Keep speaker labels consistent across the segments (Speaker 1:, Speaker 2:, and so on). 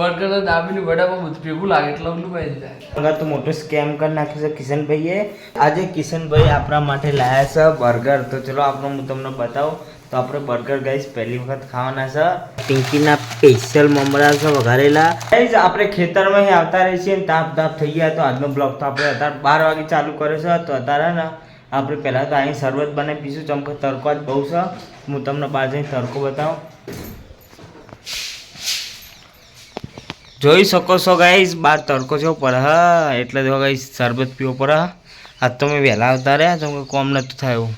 Speaker 1: Burger દાબીને વડામાં બધું ભેગું લાગે એટલે ઓલું ભાઈ જાય.
Speaker 2: તો મોટો સ્કેમ કરી નાખ્યું છે કિશનભાઈએ? આજે કિશનભાઈ આપણા માટે લાયા છે બર્ગર. તો ચલો, આપણે હું તમને બતાવું. તો આપણે બર્ગર ગાઈસ પહેલી વખત ખાવાના છે. પિંકીના સ્પેશિયલ મમરા છે વઘારેલા. ગાઈસ આપણે ખેતરમાં આવતા રહીએ છીએ તાપ તાપ થઈ ગયા તો આજનો બ્લોગ તો આપણે અત્યારે બાર વાગે ચાલુ કર્યો છે. તો અત્યારે ને આપણે પહેલાં તો અહીં શરબત બનાવી પીશું. ચમકે તડકો જ બહુ છે. હું તમને બહાર જઈને તડકો બતાવું. જોઈ શકો છો ગાઈસ બાર તડકો છો પર હા, એટલે જો ગાઈસ શરબત પીવો પર હા. આજ તો મેં વહેલા આવતા રહ્યા તો કોમ નહોતું થયું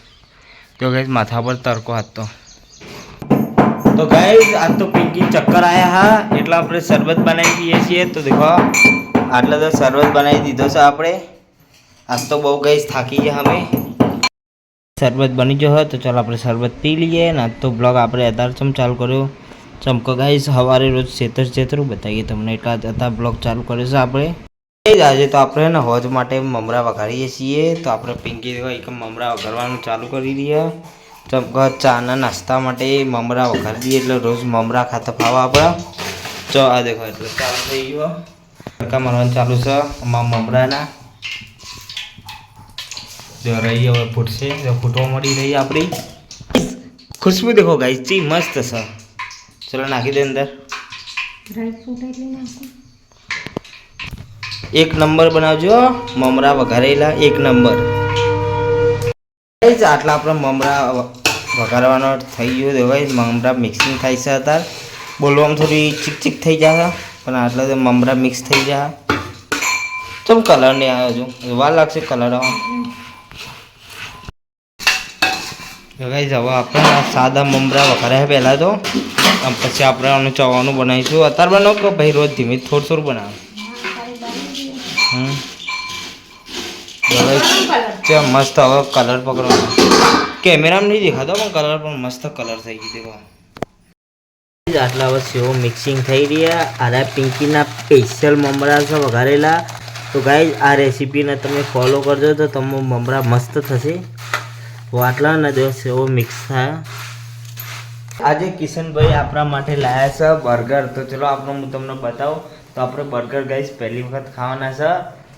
Speaker 2: તો ગાઈસ માથા પર તડકો હાથ તો. તો ગાઈસ આજ તો પિંકી ચક્કર આવ્યા હા. એટલે આપણે શરબત બનાવી દઈએ છીએ. તો દેખો, આટલે તો શરબત બનાવી દીધો છે આપણે. આજ તો બહુ ગાઈસ થાકી ગયા અમે. શરબત બની ગયો હોય તો ચાલો આપણે શરબત પી લઈએ. ને આજ તો બ્લોગ આપણે અત્યારે ચમ ચાલુ કર્યો. ચમકો ગાઈસ, સવારે રોજ છેતર છેતરું, બતાવીએ તમને એટલા હતા બ્લોગ ચાલુ કર્યો છે આપણે. આજે તો આપણે ને હોજ માટે મમરા વઘારીએ છીએ. તો આપણે પિંકી એક મમરા વઘારવાનું ચાલુ કરી દઈએ ચમકો ચાના નાસ્તા માટે મમરા વઘારી દઈએ એટલે રોજ મમરા ખાતા ફાવા આપણા. ચો, આ દેખો એટલે ચાલુ થઈ ગયો તડકા મારવાનું ચાલુ છે, અમારા મમરાના. જો રહી હવે ફૂટશે, જો ફૂટવા મળી રહી આપણી. ખુશ્બુ દેખો ગાઈસ ચી મસ્ત છે. ચલો, નાખી દે અંદર. એક નંબર બનાવજો, મમરા વઘારેલા, એક નંબર. આટલા આપણે મમરા વઘારવાનો થઈ ગયો ગાઈસ, મમરા મિક્સિંગ થાય છે અત્યારે. બોલવામાં થોડી ચીક ચીક થઈ જાય પણ આટલા તો મમરા મિક્સ થઈ જાય ચમ કલર નહીં આવ્યો છું વાર લાગશે કલર આવવા. ગાઈસ હવે આપણે સાદા મમરા વઘાર્યા પહેલાં તો. પછી આપણે આનું ચવાનું બનાવીશું. અત્યારે બનાવો કે ભાઈ રોજ ધીમે થોડું થોડું બનાવો? હમ. મસ્ત હવે કલર પકડવાનો. કેમેરામાં નહીં દેખાતો, પણ કલર પણ મસ્ત કલર થઈ ગયો, દેખો. આટલા હવે મિક્સિંગ થઈ રહ્યા આરા પિંકીના સ્પેશિયલ મમરા છે વઘારેલા. તો ગાઈઝ આ રેસીપીને તમે ફોલો કરજો તો તમને મમરા મસ્ત થશે. તો આટલા ને મિક્સ થયા. આજે કિશનભાઈ આપણા માટે લાયા છે બર્ગર તો ચલો આપણે હું તમને બતાવું. તો આપણે બર્ગર ગાઈઝ પહેલી વખત ખાવાના છે.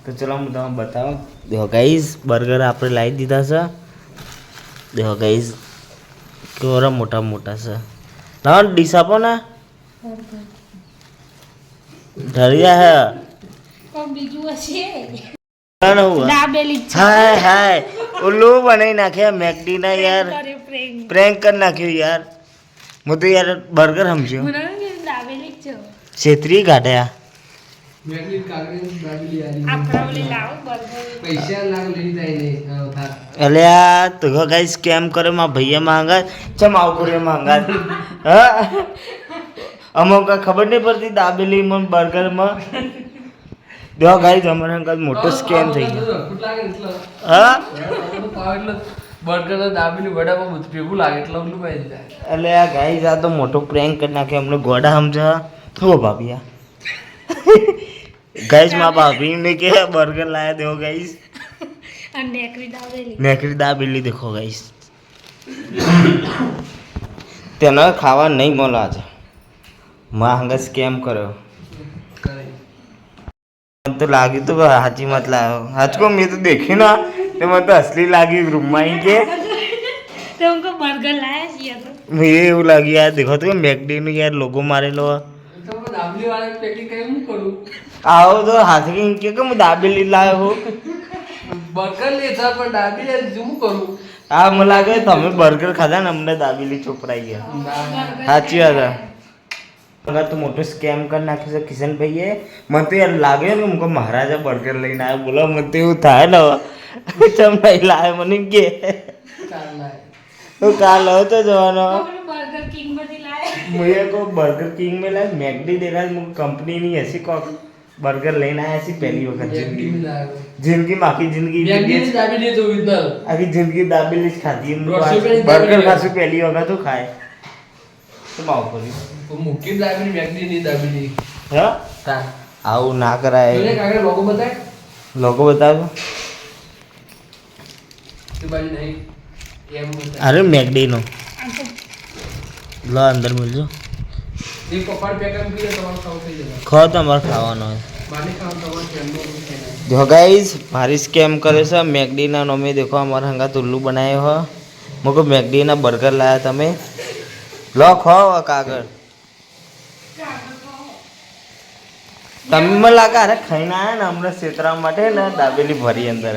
Speaker 2: તો ચલો હું તમને બતાવું. દેહો ગાઈઝ બર્ગર આપણે લાવી દીધા છે. દેહો ગાઈસ કેવડા મોટા મોટા છે. ના ડીશ આપો ને. ઢળિયા હે.
Speaker 3: બીજું હશે.
Speaker 2: હાય હાય. ઉલ્લુ બનાવી નાખ્યા મેકડી ના યાર.
Speaker 3: કરે
Speaker 2: પ્રેન્ક કરી નાખ્યું યાર. હું તો યાર બર્ગર સમજ્યો. છેત્રી કાઢ્યા.
Speaker 1: ને આ
Speaker 2: તો કઈ સ્કેમ કરે? માં ભૈયા માંગા ચમ આવું કર્યું માંગા હા? અમુક ખબર નહીં પડતી દાબેલીમાં બર્ગરમાં. દેવા ગાઈ અમારે અંકલ મોટો સ્કેમ થઈ ગયો. હા?
Speaker 1: બર્ગર દાબીને વડામાં ભેગું લાગે એટલે ઓલું ભાઈ જાય.
Speaker 2: એટલે આ ગાઈ આ તો મોટો પ્રેન્ક કરી નાખે અમને ગોડા સમજા હો ભાભી આ ગાઈસમાં ભાભી ને કે બર્ગર લાયા દેવો ગાઈસ.
Speaker 3: નેકરી દાબેલી.
Speaker 2: નેકરી દાબેલી દેખો ગાઈસ. તેને ખાવા નહીં મળે આજે. માં હંગા સ્કેમ કર્યો. લાગ્યું તો હાચી મત લાવ્યો હાચકો મેં તો દેખ્યું ના. તો મને તો અસલી લાગ્યું રૂમમાં અહીં કે. મેં એવું લાગ્યું યાર દેખો તો મેકડીનું યાર લોગો મારેલો.
Speaker 1: તો હું દાબલી વાળા પેટી કઈ હું કરું
Speaker 2: આવો તો હાથકી કઈ કે કે હું દાબેલી લાવ્યો હું.
Speaker 1: બર્ગર લેતા પણ દાબીલી શું કરું?
Speaker 2: હા મને લાગે તમે બર્ગર ખાધા ને અમને દાબેલી ચોપરાઈ ગયા. સાચી વાત આગળ તો મોટું સ્કેમ કરી નાખ્યું છે કિશનભાઈએ મને તો યાર લાગ્યો ને હું મહારાજા બર્ગર લઈને આવ્યો. બોલો મને તો એવું થાય ને ચમ નહીં લાવે મને કે. હું કાલ લઉં તો જવાનો.
Speaker 3: મેં કહો બર્ગર કિંગ
Speaker 2: મેં લાવ મેકડી દેખાય હું કંપનીની હશે કોક બર્ગર લઈને આવ્યા છે પહેલી
Speaker 1: વખત
Speaker 2: જિંદગી.
Speaker 1: જિંદગીમાં
Speaker 2: આખી જિંદગી આખી
Speaker 1: જિંદગી દાબેલી
Speaker 2: જ
Speaker 1: ખાધી
Speaker 2: બર્ગર ખાશું પહેલી વખત ખાય. તો માફ કર્યું?
Speaker 1: મૂકી દાબીની મેગની ની
Speaker 2: દાબીની. હે? આવું
Speaker 1: ના કરાય. એટલે બતાય. લોગો બતાવો? અરે મેગડી નો લો અંદર મળજો
Speaker 2: ખો તમારે ખાવાનો જો ગાઈઝ મારી કરે છે. મેકડીના નોમે દેખો અમારા હંગા તુલ્લુ બનાવ્યો હો. મૂકો મેકડીના બર્ગર લાયા તમે. લો ખો કાગળ. તમે મને લાગે અરે ખાઈને આવ્યા ને હમણાં શેતરા માટે ને દાબેલી ભરી અંદર.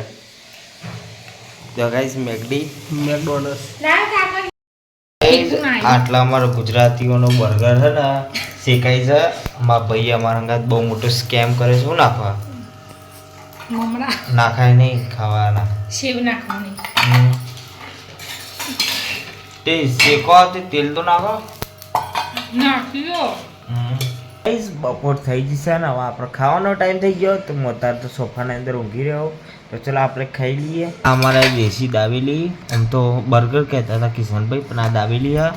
Speaker 2: જગાઈશ ગાઈઝ મેકડી
Speaker 1: મેકડોનલ્ડ્સ.
Speaker 2: આટલા અમારા ગુજરાતીઓનો બર્ગર છે ને શેકાઈ છે. મારા ભાઈ અમારા અંગાત બહુ મોટો સ્કેમ કરે શું નાખવા?
Speaker 3: મમરા.
Speaker 2: નાખાય નહીં ખાવાના.
Speaker 3: સેવ નાખવાની.
Speaker 2: તે શેકો આવતી તેલ તો નાખો?
Speaker 3: નાખ્યો
Speaker 2: ગાઈસ બપોર થઈ જશે ને હવે આપણે ખાવાનો ટાઈમ થઈ ગયો તો હું અત્યારે તો સોફાના અંદર ઊંઘી રહ્યો તો ચલો આપણે ખાઈ લઈએ અમારા દેશી દાબેલી એમ તો બર્ગર કહેતા હતા કિશનભાઈ પણ આ દાબેલી है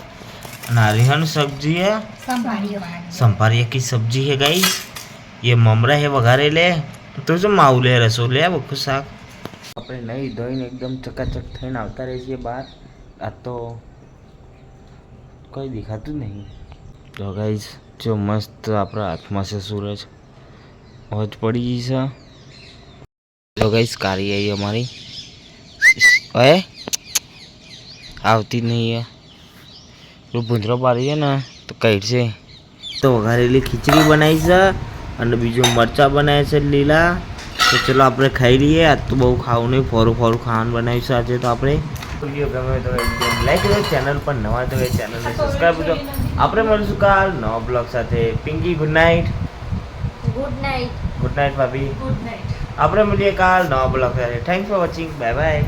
Speaker 2: नारियल सब्जी है
Speaker 3: સંભાળ્યો
Speaker 2: संभारिया की सब्जी है गाइस ये ममरा है वघारे ले તો શું માવું લે રસો લે બખું શાક આપણે નહીં ધોઈને એકદમ ચકાચક થઈને આવતા રહીએ છીએ બહાર આ તો કંઈ દેખાતું જ નહીં તો ગાઈસ જો મસ્ત આપણા હાથમાં છે સૂરજ. હોજ પડી ગઈ છે. તો ગઈશ કારી આવી અમારી. હે? આવતી નહીં પેલું ભૂંદરો પાડી છે ને, તો કઈ છે? તો વઘારેલી ખીચડી બનાવી છે અને બીજું મરચાં બનાવ્યા છે લીલા. તો ચલો આપણે ખાઈ લઈએ. આજ તો બહુ ખાવું નહીં, ફોરું ફોરું ખાવાનું બનાવ્યું છે આજે તો આપણે. વીડિયો ગમે તો લાઈક કરો ચેનલ પર નવા તો ચેનલને સબસ્ક્રાઈબ કરો આપણે મળીશું કાલ નવા બ્લોગ સાથે. Pinky good night
Speaker 3: good night
Speaker 2: good night ભાભી.
Speaker 3: ગુડ નાઇટ
Speaker 2: આપણે મળીએ કાલ નવા બ્લોગ સાથે. Thanks for watching bye bye